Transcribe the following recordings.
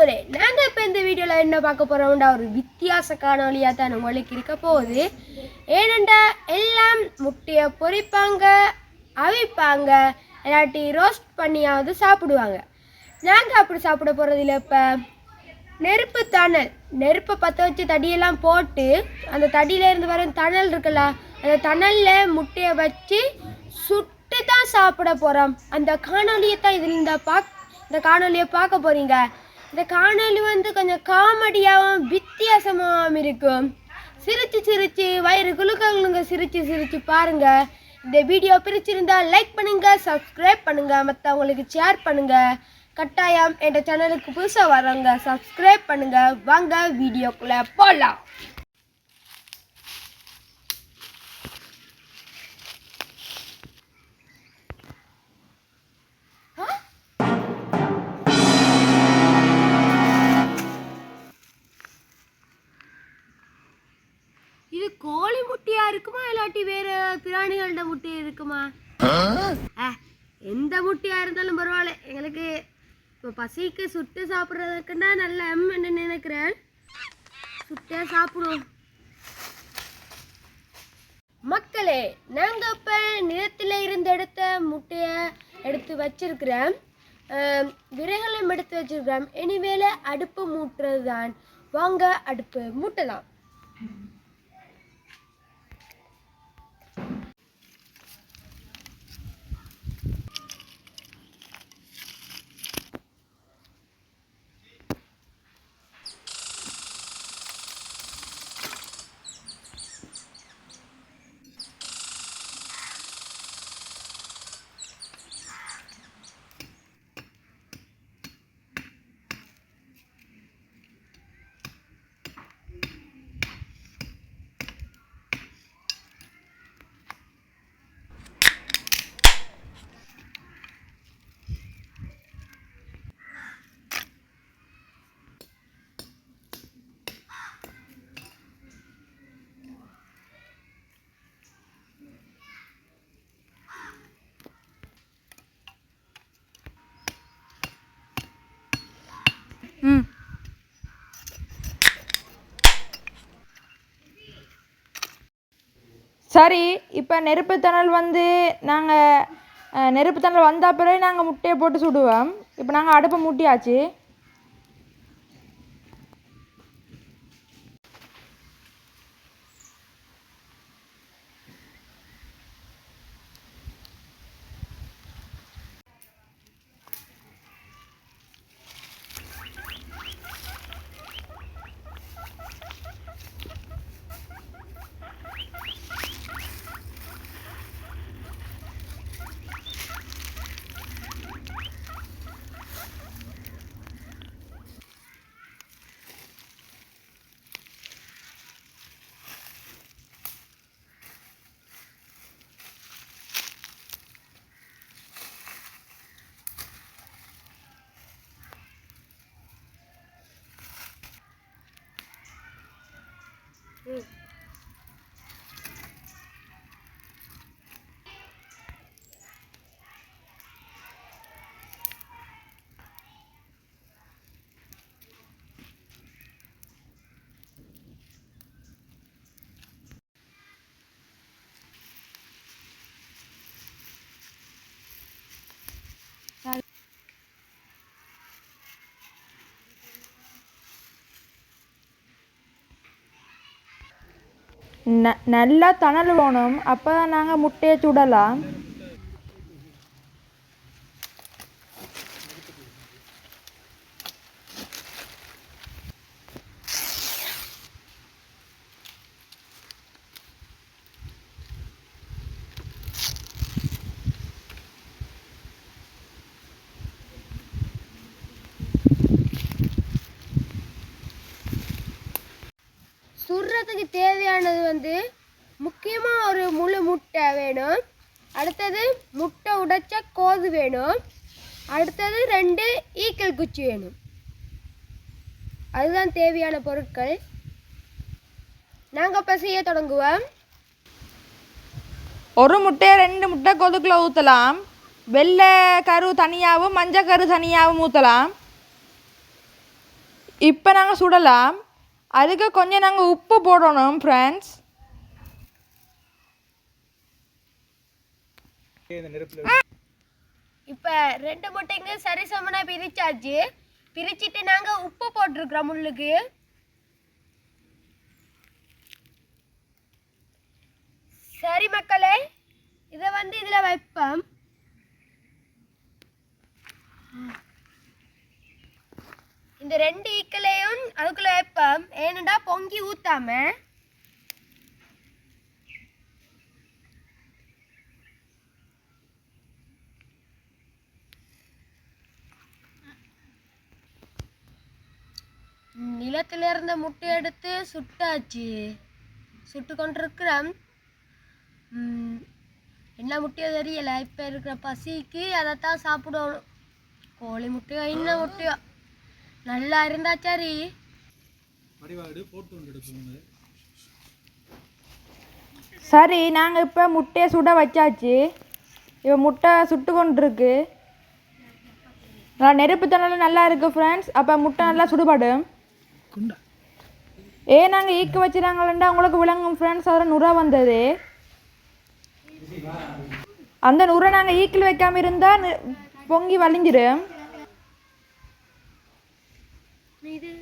உறவுகளே நாங்கள் இப்போ இந்த வீடியோவில் என்ன பார்க்க போகிறோம்டா ஒரு வித்தியாச காணொலியாக தான் உங்களுக்கு இருக்க போகுது. ஏனெண்டா எல்லாம் முட்டையை பொரிப்பாங்க அவிப்பாங்க. இல்லாட்டி ரோஸ்ட் பண்ணியாவது சாப்பிடுவாங்க. நாங்கள் அப்படி சாப்பிட போகிறதில்ல இப்போ நெருப்பு தணல் நெருப்பை பற்ற வச்சு தடியெல்லாம் போட்டு அந்த தடியில இருந்து வர தணல் இருக்குல்ல அந்த தணலில் முட்டையை வச்சு சுட்டு தான் சாப்பிட போகிறோம் அந்த காணொலியை தான் இதில் இந்த பாக் இந்த காணொலியை பார்க்க போகிறீங்க இந்த காணொலி வந்து கொஞ்சம் காமெடியாகவும் வித்தியாசமாகவும் இருக்கும். சிரிச்சு சிரிச்சு வயிறு குழுக்கங்களுங்க குலுங்க சிரிச்சு சிரிச்சு பாருங்க. இந்த வீடியோ பிரிச்சிருந்தா லைக் பண்ணுங்க சப்ஸ்கிரைப் பண்ணுங்க மற்றவங்களுக்கு ஷேர் பண்ணுங்க. கட்டாயம் என் சேனலுக்கு புதுசாக வரவங்க சப்ஸ்கிரைப் பண்ணுங்க. வாங்க வீடியோக்குள்ளே போகலாம் முட்டையா இருக்குமா இல்லாட்டி வேற பிராணிகளோட முட்டை இருக்குமா? எந்த முட்டையா இருந்தாலும் பரவாயில்ல. எங்களுக்கு இப்போ பசிக்கு சுட்டு சாப்பிட்றதுக்குன்னா நல்ல எம்ன்னு நினைக்கிறேன்? சுட்டே சாப்பிடுவோம். மக்களே நாங்க இப்ப நிலத்துல இருந்து எடுத்த முட்டைய எடுத்து வச்சிருக்கிறோம் ஆம், எடுத்து வச்சிருக்கிறோம் இனிமேல அடுப்பு மூட்டுறது தான் வாங்க அடுப்பு மூட்டலாம். சரி இப்போ நெருப்பு தணல் வந்து நாங்கள் நெருப்பு தணல் வந்த பிறகு நாங்கள் முட்டையை போட்டு சுடுவோம். இப்போ நாங்கள் அடுப்பை மூட்டியாச்சு. ந நல்லா தணல் வேணும் அப்போ தான் நாங்கள் முட்டையை சுடலாம். தேவையானது வந்து முக்கியமாக ஒரு முழு முட்டை வேணும். அடுத்தது முட்டை உடைச்ச கோது வேணும். அடுத்தது ரெண்டு ஈக்கல் குச்சி வேணும். அதுதான் தேவையான பொருட்கள். நாங்கள் இப்போ செய்ய தொடங்குவோம். ஒரு முட்டையை ரெண்டு முட்டை கொதுக்குள்ள ஊற்றலாம் வெள்ளை கரு தனியாகவும் மஞ்சள் கரு தனியாகவும் ஊற்றலாம் இப்போ நாங்கள் சுடலாம். அதுக்கு கொஞ்சம் நாங்கள் உப்பு போடணும் ஃப்ரெண்ட்ஸ் இப்போ ரெண்டு முட்டைங்க சரி சமனா பிரிச்சாச்சு. பிரிச்சுட்டு நாங்கள் உப்பு போட்டிருக்கிறோம் முள்ளுக்கு. சரி மக்களே இதை வந்து இதில் வைப்போம். இந்த ரெண்டு ஈக்கலையும் அதுக்குள்ள வைப்போம் ஏனண்டா பொங்கி ஊத்தாம? நிலத்துல இருந்த முட்டை எடுத்து சுட்டாச்சு. சுட்டு கொண்டிருக்கிறோம். என்ன முட்டையோ தெரியல. இப்போ இருக்கிற பசிக்கு அதைத்தான் சாப்பிடணும். கோழி முட்டையோ என்ன முட்டையோ? நல்லா இருந்தா சரி. சரி நாங்கள் இப்போ முட்டையை சுட வச்சாச்சு. இப்போ முட்டை சுட்டு கொண்டிருக்கு. நல்லா நெருப்பு தணல் நல்லா இருக்குது ஃப்ரெண்ட்ஸ் அப்போ முட்டை நல்லா சுடுபடும். ஏ நாங்கள் ஈக்க வச்சுறாங்களா உங்களுக்கு விளங்கும் ஃப்ரெண்ட்ஸ் அதில் நுரை வந்தது. அந்த நுரை நாங்கள் ஈக்கில் வைக்காம இருந்தால் பொங்கி வலிஞ்சிடும் இது.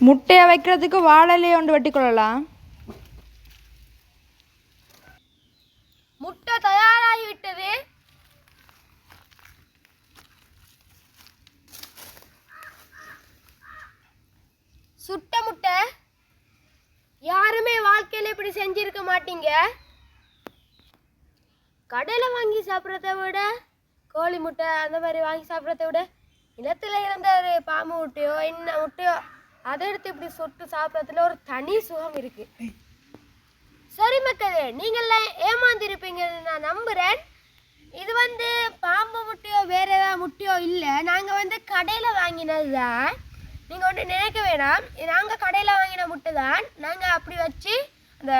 முட்டையை வைக்கிறதுக்கு வாழலையை ஒன்று வெட்டி கொள்ளலாம் முட்டை தயாராகி விட்டது சுட்ட முட்டை யாருமே வாழ்க்கையில இப்படி மாட்டீங்க கடையில் வாங்கி சாப்பிட்றத விட கோழி முட்டை அந்த மாதிரி வாங்கி சாப்பிட்றத விட நிலத்துல இருந்த ஒரு பாம்பு முட்டையோ என்ன முட்டையோ அதை எடுத்து இப்படி சுட்டு சாப்பிட்றதுல ஒரு தனி சுகம் இருக்கு. சரி மக்களே நீங்கள்லாம் ஏமாந்திருப்பீங்கன்னு நான் நம்புகிறேன் இது வந்து பாம்பு முட்டையோ வேற ஏதாவது முட்டையோ இல்லை. நாங்கள் வந்து கடையில் வாங்கினது தான் நீங்கள் ஒன்று நினைக்க வேணாம். நாங்கள் கடையில் வாங்கின முட்டை தான். நாங்கள் அப்படி வச்சு அந்த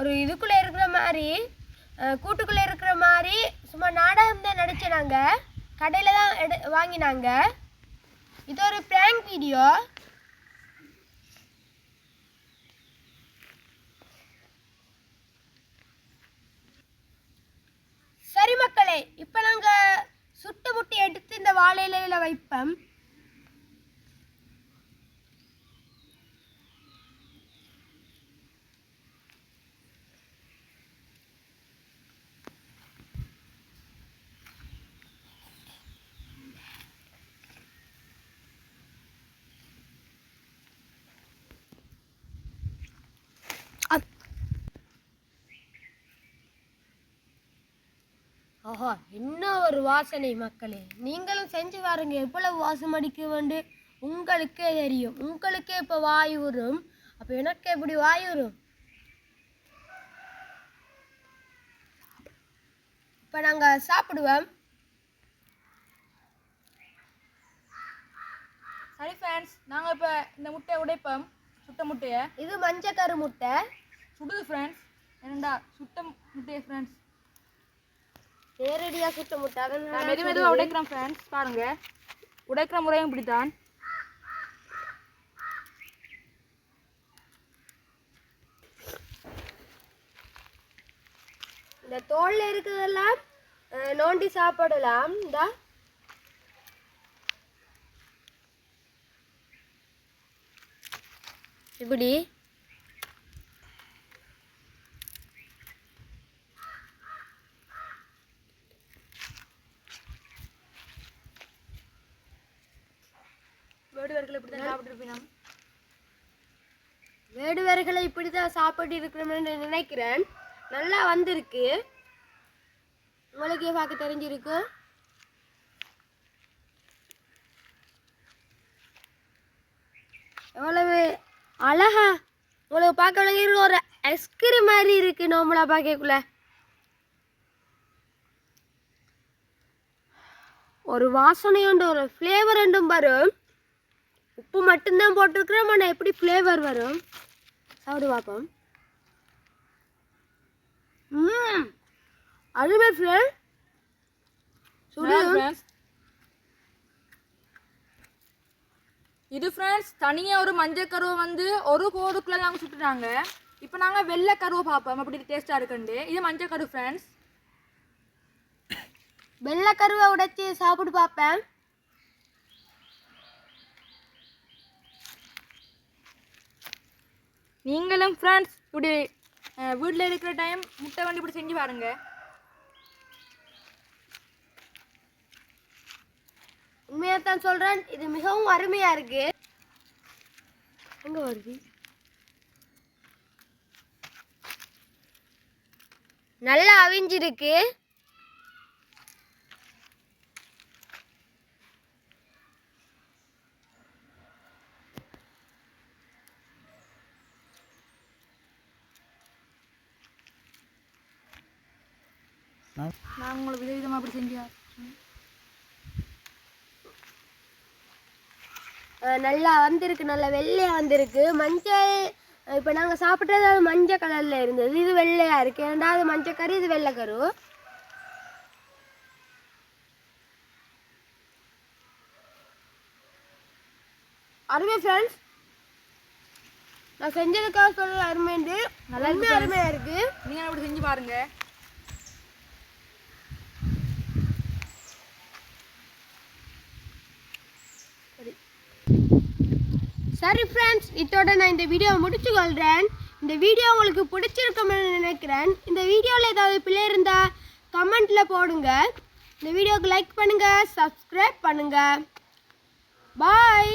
ஒரு இதுக்குள்ளே இருக்கிற மாதிரி கூட்டுக்குள்ளே இருக்கிற மாதிரி சும்மா நாடகம் தான் நடித்தேன் நாங்கள் கடையில் தான் எடு வாங்கினாங்க. இது ஒரு ப்ராங்க் வீடியோ சரி மக்களே இப்போ நாங்கள் சுட்டு முட்டி எடுத்து இந்த வாழை வைப்போம். ஆஹா என்ன ஒரு வாசனை மக்களே. நீங்களும் செஞ்சு பாருங்க எவ்வளவு வாசம் அடிக்க வேண்டு உங்களுக்கே தெரியும். உங்களுக்கே இப்போ வாய் வரும் அப்போ எனக்கு எப்படி வாய் வரும் இப்போ நாங்கள் சாப்பிடுவோம். சரி ஃப்ரெண்ட்ஸ் நாங்கள் இப்போ இந்த முட்டையை உடைப்போம். சுட்ட முட்டையை. இது மஞ்சக்கரு முட்டை. சுடுது ஃப்ரெண்ட்ஸ் என்னண்டா சுட்ட முட்டையை ஃப்ரெண்ட்ஸ் நேரடியாக சுட்ட முட்டை நான் மெது மெதுவாக உடைக்கிறேன் ஃப்ரெண்ட்ஸ் பாருங்க. உடைக்கிற முறையும் இப்படித்தான். இந்த தோல்ல இருக்கிறதெல்லாம் நோண்டி சாப்பிடலாம். இந்த. இப்படி. வேடுவர்கள் இப்படி தான் சாப்பிட்டுருப்பீங்க வேடுவர்களை இப்படி தான் சாப்பிட்டு இருக்கணும்னு நினைக்கிறேன். நல்லா வந்திருக்கு. உங்களுக்கே பார்க்க தெரிஞ்சிருக்கு? எவ்வளவு அழகா உங்களுக்கு பார்க்க விளங்கிருக்கு ஒரு ஐஸ்கிரீம் மாதிரி இருக்கு நோம்பலா பார்க்கக்குள்ள. ஒரு வாசனை உண்டு ஒரு ஃப்ளேவர் உண்டும் வரும். உப்பு மட்டும்தான் போட்டிருக்கிறோம் ஆனால் எப்படி ஃப்ளேவர் வரும்? சாப்பிட்டு பார்ப்போம். அருமை ஃப்ரெண்ட். இது ஃப்ரெண்ட்ஸ் தனியாக ஒரு மஞ்சள் கருவை வந்து ஒரு கோடுக்குள்ளே நாங்கள் சுட்டுட்டாங்க இப்போ நாங்கள் வெள்ளை கருவை பார்ப்போம். அப்படி டேஸ்ட்டாக இருக்குண்டு இது மஞ்சள் கரு ஃப்ரெண்ட்ஸ் வெள்ளை கருவை உடைச்சி சாப்பிட்டு பார்ப்பேன். நீங்களும் ஃப்ரெண்ட்ஸ் இப்படி வீட்டில் இருக்கிற டைம் முட்டை வண்டி இப்படி செஞ்சு பாருங்க. உண்மையாக தான் சொல்கிறேன் இது மிகவும் அருமையாக இருக்கு. எங்கே வருது? நல்லா அவிஞ்சிருக்கு. நான் உங்களுக்கு விதவிதமாக அப்படி செஞ்சு அஹ் நல்லா வந்திருக்கு நல்லா வெள்ளையாக வந்திருக்கு. மஞ்சள் இப்போ நாங்கள் சாப்பிட்டது அது மஞ்சள் கலரில் இருந்தது. இது வெள்ளையாக இருக்குது ரெண்டாவது மஞ்சள் கறி இது வெள்ளை கரு. அருமை ஃப்ரெண்ட்ஸ் நான் செஞ்சதுக்காக சொல்ல அருமைண்டு நல்லா அருமையாக இருக்குது நீங்கள் அப்படி செஞ்சு பாருங்க. சரி ஃப்ரெண்ட்ஸ் இதோட நான் இந்த வீடியோ முடிச்சுக்கொள்கிறேன் இந்த வீடியோ உங்களுக்கு பிடிச்சிருக்கும்னு நினைக்கிறேன். இந்த வீடியோவில் ஏதாவது பிள்ளை இருந்தால் கமெண்ட்டில் போடுங்க. இந்த வீடியோவுக்கு லைக் பண்ணுங்கள் சப்ஸ்கிரைப் பண்ணுங்கள் பாய்